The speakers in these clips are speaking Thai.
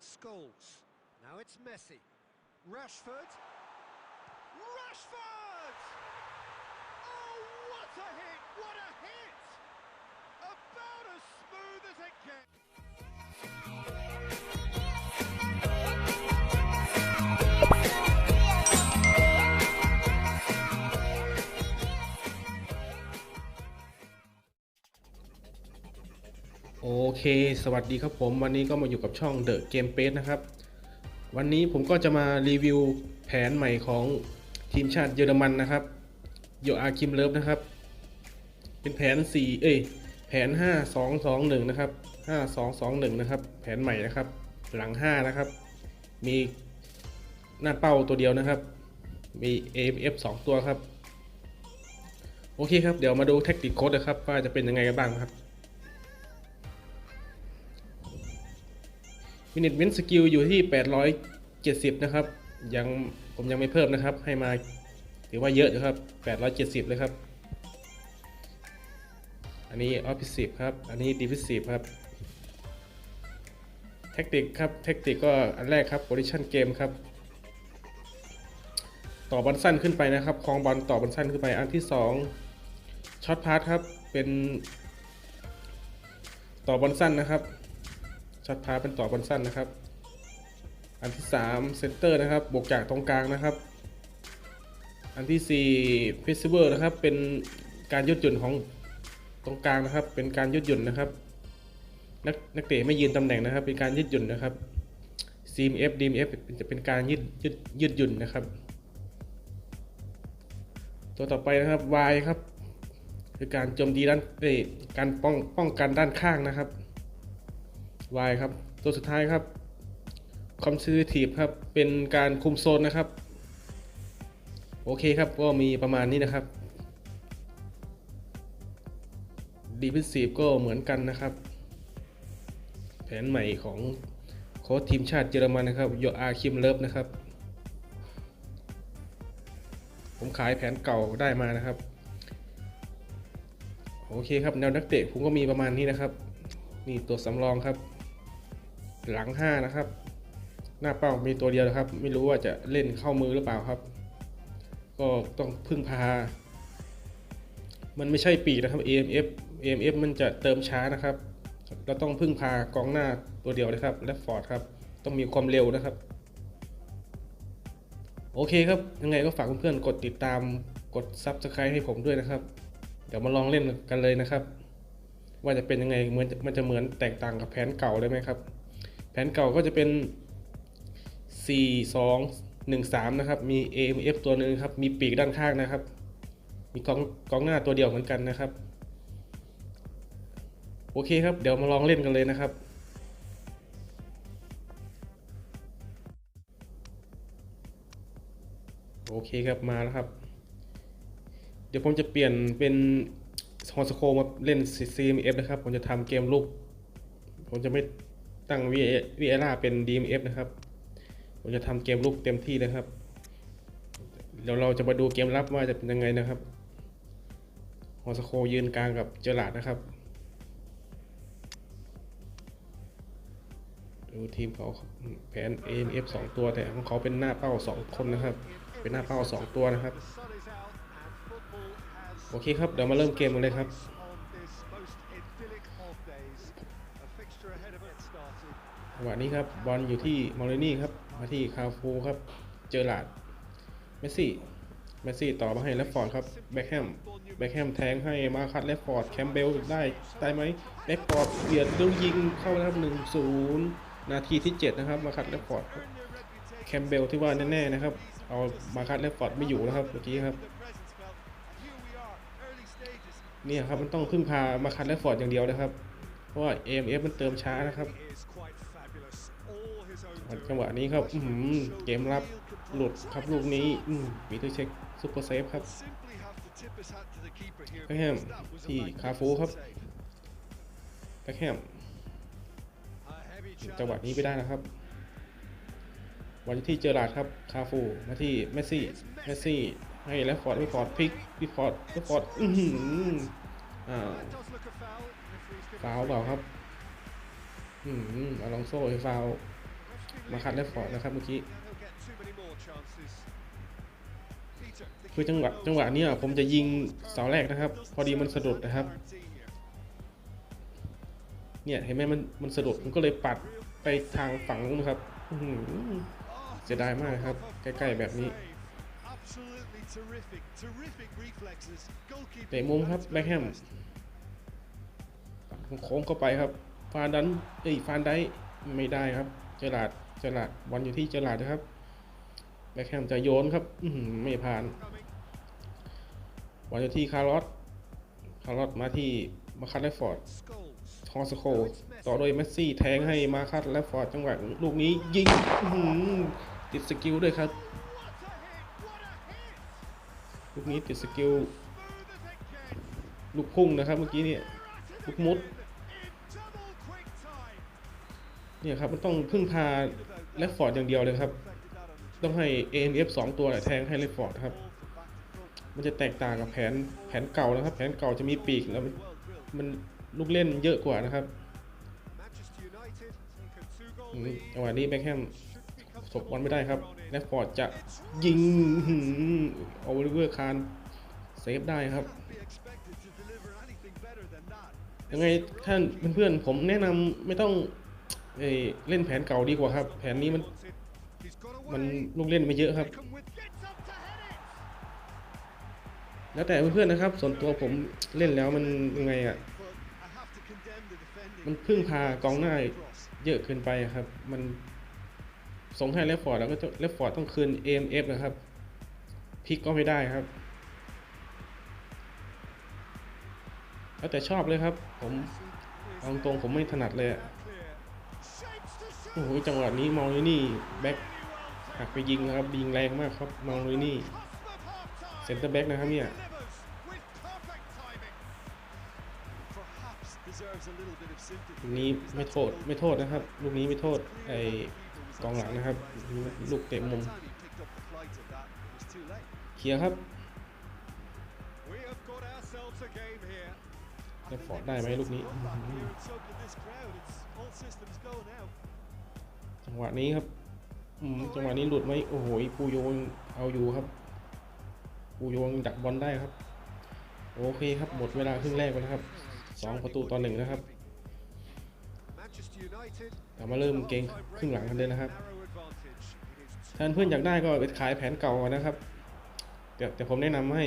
Scholes. Now it's Messi. Rashford. Rashford! Oh, what a hit! What a hit! About as smooth as it gets. เค สวัสดีครับผม วันนี้ก็มาอยู่กับช่อง The Game p a c e นะครับ วันนี้ผมก็จะมารีวิวแผนใหม่ของทีมชาติเยอรมันนะครับโยอาคิมเลิฟนะครับ เป็นแผน 4 เอ้ย แผน 5 2 2 1 นะครับ 5 2 2 1 นะครับ แผนใหม่นะครับ หลัง 5 นะครับ มีหน้าเป้าตัวเดียวนะครับ มี AMF 2 ตัวครับ โอเคครับ เดี๋ยวมาดูแท็กติกโค้ดนะครับ ว่าจะเป็นยังไงกันบ้างนะครับ มินิทเว้นสกิลอยู่ที่ 870 นะครับ ยังผมยังไม่เพิ่มนะครับ ให้มาถือว่าเยอะนะครับ 870 เลยครับ อันนี้ Offensive ครับ อันนี้ Defensive ครับ แท็กติกครับ แท็กติกก็อันแรกครับ Position Game ครับ ต่อบอลสั้นขึ้นไปนะครับคลองบอลต่อบอลสั้นขึ้นไป อันที่ 2ช็อตพาสครับ เป็นต่อบอลสั้นนะครับ ช็อตพาเป็นต่อบอลสั้นนะครับ อันที่3เซนเตอร์นะครับบวกจากตรงกลางนะครับ อันที่4เพซเวอร์นะครับ เป็นการยืดหยุ่นของตรงกลางนะครับ เป็นการยืดหยุ่นนะครับ นักนักเตะไม่ยืนตำแหน่งนะครับ เป็นการยืดหยุ่นนะครับ CMF DMF จะเป็นการยืดยืดยืดหยุ่นนะครับ ตัวต่อไปนะครับ Y ครับคือการโจมตีด้านเอการป้องป้องกันด้านข้างนะครับ Y ครับ ตัวสุดท้ายครับ Conservative ครับ เป็นการคุมโซนนะครับ โอเคครับ ก็มีประมาณนี้นะครับ Defensive ก็เหมือนกันนะครับ แผนใหม่ของโค้ชทีมชาติเยอรมันนะครับโยอาคิมเลิฟนะครับ ผมขายแผนเก่าได้มานะครับโอเคครับแนวนักเตะผมก็มีประมาณนี้นะครับ นี่ตัวสำรองครับ หลัง 5 นะครับ หน้าเป้ามีตัวเดียวนะครับ ไม่รู้ว่าจะเล่นเข้ามือหรือเปล่าครับ ก็ต้องพึ่งพา มันไม่ใช่ปีกนะครับ AMF AMF มันจะเติมช้านะครับ เราต้องพึ่งพากองหน้าตัวเดียวนะครับ และฟอร์ดครับ ต้องมีความเร็วนะครับ โอเคครับ ยังไงก็ฝากเพื่อนๆกดติดตามกด Subscribe ให้ผมด้วยนะครับ เดี๋ยวมาลองเล่นกันเลยนะครับว่าจะเป็นยังไงเหมือนมันจะเหมือนแตกต่างกับแผนเก่าเลยไหมครับ ผนเก่าก็จะเป็น 4 2 1 3 นะครับ มี AMF ตัวหนึ่งครับ มีปีกด้านข้างนะครับ มีกองกองหน้าตัวเดียวเหมือนกันนะครับ โอเคครับ เดี๋ยวมาลองเล่นกันเลยนะครับโอเคครับมาแล้วครับ เดี๋ยวผมจะเปลี่ยนเป็นฮอสโคมาเล่น CMF นะครับ ผมจะทำเกมลูก ผมจะไม่ ตั้ง v v r เป็น DMF นะครับผมจะทำเกมลูกเต็มที่นะครับ เดี๋ยวเราจะมาดูเกมรับว่าจะเป็นยังไงนะครับฮอสโคยืนกลางกับเจอร์ลาดนะครับ ดูทีมเขาแผน AMF 2 ตัวแต่ของเขาเป็นหน้าเป้า 2 คนนะครับ เป็นหน้าเป้า 2 ตัวนะครับ โอเคครับ เดี๋ยวมาเริ่มเกมกันเลยครับ จังหวะนี้ครับบอลอยู่ที่มอลนี่ครับมาที่คาฟูครับเจอร์ลาร์ดเมสซี่เมสซี่ต่อมาให้แลฟฟอร์ดครับแบ็คแฮมแบ็คแฮมแทงให้มาคัดแลฟฟอร์ดแคมเบลได้ได้ไหมแลฟฟอร์ดเบียดแล้วยิงเข้าแล้วครับหนึ่งศูนย์นาทีที่ 7 นะครับมาคัดแลฟฟอร์ดครับแคมเบลที่ว่าแน่ๆนะครับเอามาคัดแลฟฟอร์ดไม่อยู่นะครับเมื่อกี้ครับเนี่ยครับมันต้องพึ่งพามาคัดแลฟฟอร์ดอย่างเดียวนะครับ เพราะว่า AMF มันเติมช้านะครับ จังหวะนี้ครับเกมรับหลุดครับลูกนี้มีตัวเช็คซุปเปอร์เซฟครับแบ็คแฮมที่คาฟูครับแบ็คแฮมจังหวะนี้ไปได้นะครับ วันที่เจอราร์ดครับคาฟูมาที่เมสซี่เมสซี่ให้แลฟฟอร์ดแลฟฟอร์ดพิกแลฟฟอร์ดแลฟฟอร์ดอื้อหืออ่าฟาวเปล่าครับ อืมอลองโซ่ให้ฟาว มาคัดและฟอร์ดนะครับเมื่อกี้ And he'll get too many more chances. Peter, the คือจังหวะจังหวะเนี้ยผมจะยิงเสาแรกนะครับ พอดีมันสะดุดนะครับ เนี่ยเห็นไหมมันมันสะดุดผมก็เลยปัดไปทางฝั่งนู้นนะครับอื้อหือเสียดายมากครับ ใกล้ๆแบบนี้ Absolutely terrific, terrific reflexes. Goalkeeper เตะมุมครับแบ็คแฮมโค้งเข้าไปครับฟานดันเอ้ยฟานได้ไม่ได้ครับเจอหลาด เจอหลาดบอลอยู่ที่เจอหลาดนะครับแบ็คแฮมจะโยนครับอืไม่ผ่านบอลอยู่ที่คาร์ลอสคาร์ลอสมาที่มาคัตและฟอร์ดทอสโคต่อโดยเมสซี่แทงให้มาคัตและฟอร์ดจังหวะลูกนี้ยิงติดสกิลด้วยครับลูกนี้ติดสกิลลูกพุ่งนะครับเมื่อกี้เนี่ย Right at Look, เนี่ยครับมันต้องพึ่งพาและฟอร์ดอย่างเดียวเลยครับ ต้องให้ AMF 2 ตัวแทงให้เลฟฟอร์ดครับ มันจะแตกต่างกับแผนแผนเก่านะครับ แผนเก่าจะมีปีกแล้วมันลูกเล่นเยอะกว่านะครับ Manchester United take a two-goal อืม lead. จังหวะนี้แบ็คแฮมสบบอลไม่ได้ครับและฟอร์ดจะยิงโอเวอร์เวอร์คานเซฟได้ครับ ยังไงท่านเพื่อนๆผมแนะนำไม่ต้อง เอ่ยเล่นแผนเก่าดีกว่าครับ แผนนี้มันมันลูกเล่นไม่เยอะครับ แล้วแต่เพื่อนๆนะครับ ส่วนตัวผมเล่นแล้วมันยังไงอะมันพึ่งพากองหน้าเยอะเกินไปครับ มันส่งให้เลฟฟอร์ดแล้วก็เลฟฟอร์ดต้องคืน AMF นะครับพลิกก็ไม่ได้ครับแล้วแต่ชอบเลยครับ ผมเอาตรงๆผมไม่ถนัดเลยอะ โอ้โหจังหวะนี้มองเลยนี่แบ็ค Really well หักไปยิงนะครับยิงแรงมากครับมองเลยนี่ Cusp of half-time. เซนเตอร์แบ็กนะครับเนี่ย Delivers with perfect timing. Perhaps deserves a little bit of sympathy. ลูกนี้ไม่โทษไม่โทษนะครับ ลูกนี้ไม่โทษไอ้กองหลังนะครับ ลูกเตะมุม By the time he picked up the flight of that, it was too late. เคลียร์ครับ We have got ourselves a game here. จะฟอร์ดได้ไหมลูกนี้ จังหวะนี้ครับอืมจังหวะนี้หลุดไหมโอ้โหปูโยงเอาอยู่ครับ ปูโยงดักบอลได้ครับ โอเคครับหมดเวลาครึ่งแรกไปแล้วครับสองประตูต่อหนึ่งนะครับ Manchester United เรามาเริ่มเกมครึ่งหลังกันเลยนะครับ narrow advantage. It is ถ้าเพื่อนอยากได้ก็ไปขายแผนเก่าก่อนนะครับแต่แต่ผมแนะนำให้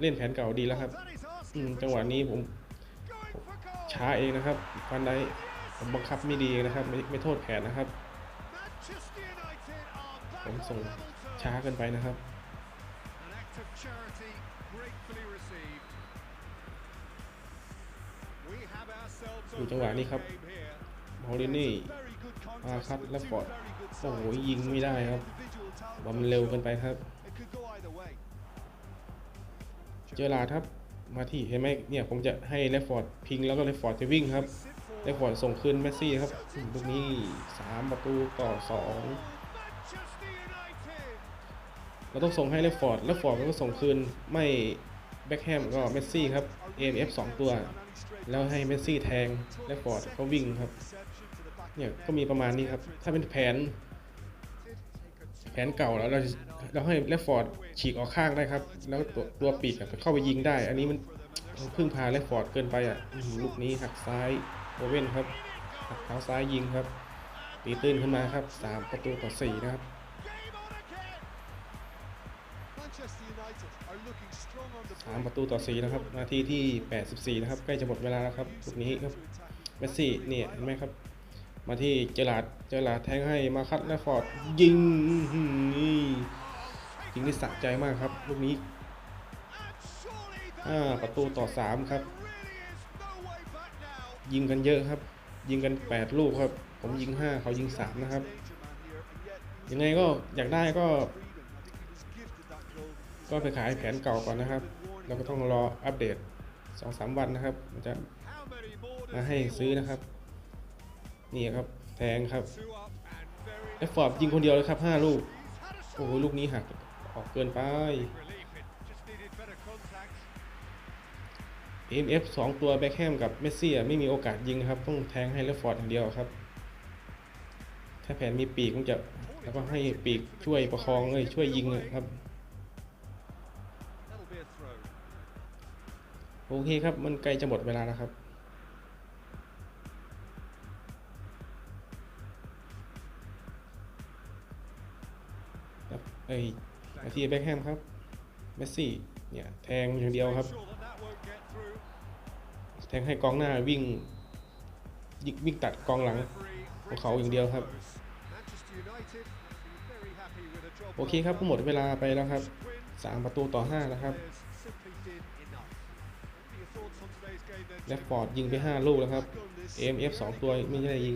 เล่นแผนเก่าดีแล้วครับ that is อืม asking จังหวะนี้ผม going for goal. ช้าเองนะครับฟันได้ผมบังคับไม่ดีนะครับ ไม่ไม่โทษแผนนะครับ ผมส่งช้าเกินไปนะครับอยู่จังหวะนี้ครับโอลินี่มาคัดและฟอร์ดโอ้โหยิงไม่ได้ครับบอลมันเร็วเกินไปครับ เจอลาครับมาที่เห็นไหมเนี่ยผมจะให้เลฟฟอร์ดพิงแล้วก็เลฟฟอร์ดจะวิ่งครับ Sit for เลฟฟอร์ดส่งคืนเมสซี่ครับลูกนี้สามประตูต่อสองเราต้องส่งให้เลฟฟอร์ดเลฟฟอร์ดก็ส่งคืนไม่แบ็คแฮมก็เมสซี่ครับ AMF สองตัว แล้วให้เมสซี่แทงเลฟฟอร์ดเขาวิ่งครับเนี่ยก็มีประมาณนี้ครับ ถ้าเป็นแผน แผนเก่าแล้วเราเราให้เลฟฟอร์ดฉีกออกข้างได้ครับ แล้วตัวตัวปีกเข้าไปยิงได้ อันนี้มันพึ่งพาเลฟฟอร์ดเกินไปอะลูกนี้หักซ้าย โอเว่นครับหักเท้าซ้ายยิงครับ ตีตื้นขึ้นมาครับสามประตูต่อสี่นะครับสามประตูต่อสี่นะครับ นาทีที่ 84 นะครับ ใกล้จะหมดเวลาแล้วครับลูกนี้ครับ เมสซี่เนี่ยเห็นไหมครับ มาที่เจอราดเจอราดแทงให้มาคัตและฟอร์ดยิงนี่ยิงที่สะใจมากครับ ลูกนี้ห้าประตูต่อสามครับ ยิงกันเยอะครับ ยิงกัน 8 ลูกครับ ผมยิง 5 เขายิง 3 นะครับ ยังไงก็อยากได้ก็ ก็ไปขายแผนเก่าก่อนนะครับแล้วก็ต้องรออัปเดต 2-3 วันนะครับมันจะมาให้ซื้อนะครับ นี่ครับแทงครับ Two up and very และฟอร์ดยิงคนเดียวเลยครับ 5 ลูก โอ้โหลูกนี้หักออกเกินไป AMF 2ตัวแบ็คแฮมกับเมสซี่ไม่มีโอกาสยิงนะครับ ต้องแทงให้เลฟฟอร์ดอย่างเดียวครับ ถ้าแผนมีปีกมันจะแล้วก็ให้ปีกช่วยประคองเลยช่วยยิงครับโอเคครับ มันใกล้จะหมดเวลาแล้วครับครับ ไอ้อาทีแบ็คแฮมครับ เมสซี่ เนี่ย แทงอย่างเดียวครับ แทงให้กองหน้าวิ่งยิงวิ่งตัดกองหลังของเขาอย่างเดียวครับ โอเคครับก็หมดเวลาไปแล้วครับ 3 ประตูต่อ 5 นะครับแล Tim? ฟอร์ดยิงไป 5 ลูกแล้วครับ AMF 2 ตัวไม่ได้ยิง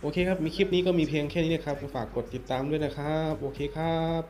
โอเคครับ มีคลิปนี้ก็มีเพียงแค่นี้นะครับ ฝากกดติดตามด้วยนะครับ โอเคครับ